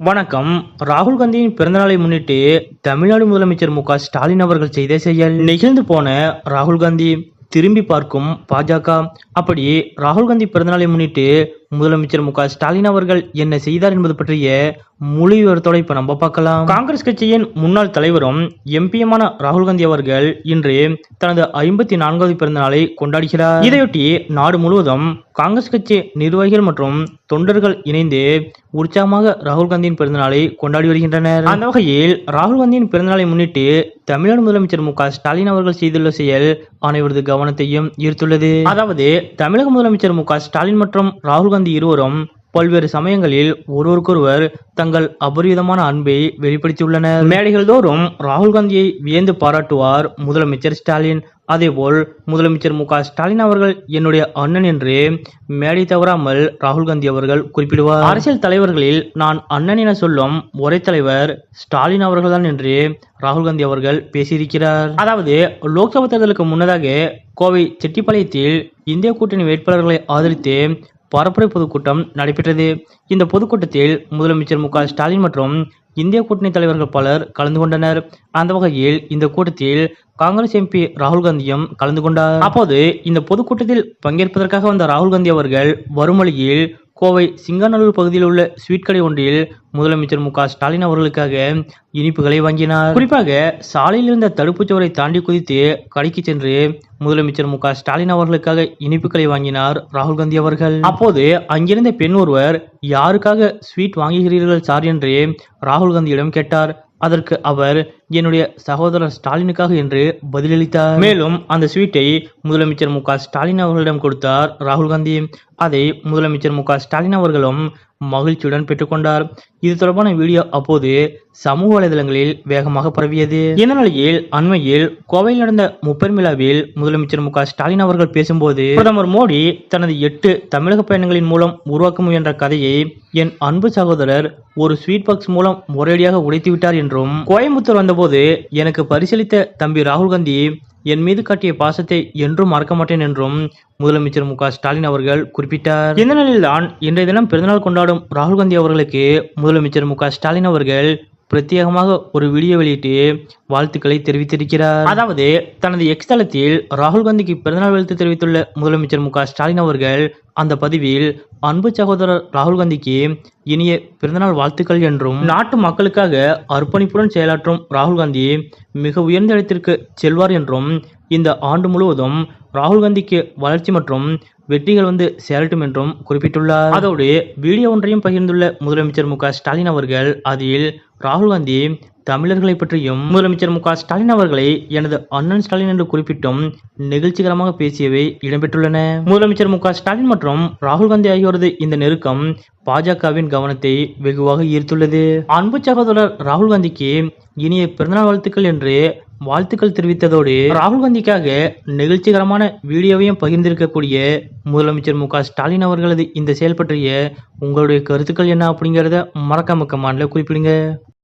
வணக்கம். ராகுல் காந்தியின் பிறந்தநாளை முன்னிட்டு தமிழ்நாடு முதலமைச்சர் மு ஸ்டாலின் அவர்கள் செய்த செயல் நெகிழ்ந்து போன ராகுல் காந்தி திரும்பி பார்க்கும் பாஜக அப்படி ராகுல் காந்தி பிறந்தநாளை முன்னிட்டு முதலமைச்சர் மு ஸ்டாலின் அவர்கள் என்ன செய்தார் என்பது பற்றிய முழு விவரத்தோட இப்ப நம்ம பார்க்கலாம். காங்கிரஸ் கட்சியின் முன்னாள் தலைவரும் எம்பியுமான ராகுல் காந்தி அவர்கள் இன்று தனது ஐம்பத்தி நான்காவது பிறந்த நாளை கொண்டாடுகிறார். இதையொட்டி நாடு முழுவதும் காங்கிரஸ் கட்சி நிர்வாகிகள் மற்றும் தொண்டர்கள் இணைந்து உற்சாகமாக ராகுல் காந்தியின் பிறந்தநாளை கொண்டாடி வருகின்றனர். அந்த வகையில் ராகுல் காந்தியின் பிறந்தநாளை முன்னிட்டு தமிழ்நாடு முதலமைச்சர் மு ஸ்டாலின் அவர்கள் செய்துள்ள செயல் அனைவரது கவனத்தையும் ஈர்த்துள்ளது. அதாவது தமிழக முதலமைச்சர் மு ஸ்டாலின் மற்றும் ராகுல் காந்தி இருவரும் பல்வேறு சமயங்களில் ஒருவருக்கொருவர் தங்கள் அபரிதமான அன்பை வெளிப்படுத்தியுள்ளனர். மேடைகள் தோறும் ராகுல் காந்தியை வியந்து பாராட்டுவார் முதலமைச்சர் ஸ்டாலின். அதேபோல் முதலமைச்சர் மு ஸ்டாலின் அவர்கள் என்னுடைய அண்ணன் என்று மேடை தவறாமல் ராகுல் காந்தி அவர்கள் குறிப்பிடுவார். அரசியல் தலைவர்களில் நான் அண்ணன் என சொல்லும் ஒரே தலைவர் ஸ்டாலின் அவர்கள்தான் என்று ராகுல் காந்தி அவர்கள் பேசியிருக்கிறார். அதாவது லோக்சபா தேர்தலுக்கு முன்னதாக கோவை செட்டிப்பாளையத்தில் இந்திய கூட்டணி வேட்பாளர்களை ஆதரித்து பரப்புரை பொதுக்கூட்டம் நடைபெற்றது. இந்த பொதுக்கூட்டத்தில் முதலமைச்சர் மு ஸ்டாலின் மற்றும் இந்திய கூட்டணி தலைவர்கள் பலர் கலந்து கொண்டனர். அந்த வகையில் இந்த கூட்டத்தில் காங்கிரஸ் எம்பி ராகுல் காந்தியும் கலந்து கொண்டார். அப்போது இந்த பொதுக்கூட்டத்தில் பங்கேற்பதற்காக வந்த ராகுல் காந்தி அவர்கள் வரும் வழியில் கோவை சிங்காநல்லூர் பகுதியில் உள்ள ஸ்வீட் கடை ஒன்றில் முதலமைச்சர் மு க ஸ்டாலின் அவர்களுக்காக இனிப்புகளை வாங்கினார். குறிப்பாக சாலையில் இருந்த தடுப்புச் சுவரை தாண்டி குதித்து கடைக்கு சென்று முதலமைச்சர் மு க ஸ்டாலின் அவர்களுக்காக இனிப்புகளை வாங்கினார் ராகுல் காந்தி அவர்கள். அப்போது அங்கிருந்த பெண் ஒருவர் யாருக்காக ஸ்வீட் வாங்குகிறீர்கள் சார்? என்று ராகுல் காந்தியிடம் கேட்டார். அதற்கு அவர் என்னுடைய சகோதரர் ஸ்டாலினுக்காக என்று பதிலளித்தார். மேலும் அந்த ஸ்வீட்டை முதலமைச்சர் மு ஸ்டாலின் அவர்களிடம் கொடுத்தார் ராகுல் காந்தி. அதை முதலமைச்சர் மு ஸ்டாலின் அவர்களும் மகிழ்ச்சியுடன் பெற்றுக்கொண்டார். இது தொடர்பான வீடியோ அப்போது சமூக வலைதளங்களில் வேகமாக பரவியது. இந்த நிலையில் அண்மையில் கோவையில் நடந்த முப்பெருமிழாவில் முதலமைச்சர் மு ஸ்டாலின் அவர்கள் பேசும்போது பிரதமர் மோடி தனது எட்டு தமிழக பயணங்களின் மூலம் உருவாக்க முயன்ற கதையை என் அன்பு சகோதரர் ஒரு ஸ்வீட் பாக்ஸ் மூலம் முறையடியாக உடைத்து விட்டார் என்றும் கோயம்புத்தூர் வந்தபோது எனக்கு பரிசளித்த தம்பி ராகுல் காந்தி என் மீது காட்டிய பாசத்தை என்றும் மறக்க மாட்டேன் என்றும் முதலமைச்சர் மு ஸ்டாலின் அவர்கள் குறிப்பிட்டார். இந்த நிலையில்தான் இன்றைய தினம் பிறந்தநாள் கொண்டாடும் ராகுல் காந்தி அவர்களுக்கு முதலமைச்சர் மு ஸ்டாலின் அவர்கள் பிரத்யேகமாக ஒரு வீடியோ வெளியிட்டு வாழ்த்துக்களை தெரிவித்திருக்கிறார். அதாவது தனது எக்ஸ் தளத்தில் ராகுல் காந்திக்கு பிறந்தநாள் வாழ்த்து தெரிவித்துள்ள முதலமைச்சர் மு ஸ்டாலின் அவர்கள் அந்த பதிவில் அன்பு சகோதரர் ராகுல் காந்திக்கு இனிய பிறந்தநாள் வாழ்த்துக்கள் என்றும் நாட்டு மக்களுக்காக அர்ப்பணிப்புடன் செயலாற்றும் ராகுல் காந்தி மிக உயர்ந்த இடத்திற்கு செல்வார் என்றும் இந்த ஆண்டு முழுவதும் ராகுல் காந்திக்கு வளர்ச்சி மற்றும் வெற்றிகள் வந்து சேரட்டும் என்றும் குறிப்பிட்டுள்ளார். அதோடு வீடியோ ஒன்றையும் பகிர்ந்துள்ள முதலமைச்சர் மு க ஸ்டாலின் அவர்கள் அதில் ராகுல் காந்தி தமிழர்களை பற்றியும் முதலமைச்சர் மு ஸ்டாலின் அவர்களை எனது அண்ணன் ஸ்டாலின் என்று குறிப்பிட்டும் நிகழ்ச்சிகரமாக பேசியவை இடம்பெற்றுள்ளன. முதலமைச்சர் மு ஸ்டாலின் மற்றும் ராகுல் காந்தி ஆகியோரது இந்த நெருக்கம் பாஜகவின் கவனத்தை வெகுவாக ஈர்த்துள்ளது. அன்பு சகோதரர் ராகுல் காந்திக்கு இனிய பிறந்தநாள் வாழ்த்துக்கள் என்று வாழ்த்துக்கள் தெரிவித்ததோடு ராகுல் காந்திக்காக நிகழ்ச்சிகரமான வீடியோவையும் பகிர்ந்திருக்கக்கூடிய முதலமைச்சர் மு ஸ்டாலின் அவர்களது இந்த செயல் பற்றிய உங்களுடைய கருத்துக்கள் என்ன அப்படிங்கிறத மறக்காம கமாண்ட்ல குறிப்பிடுங்க.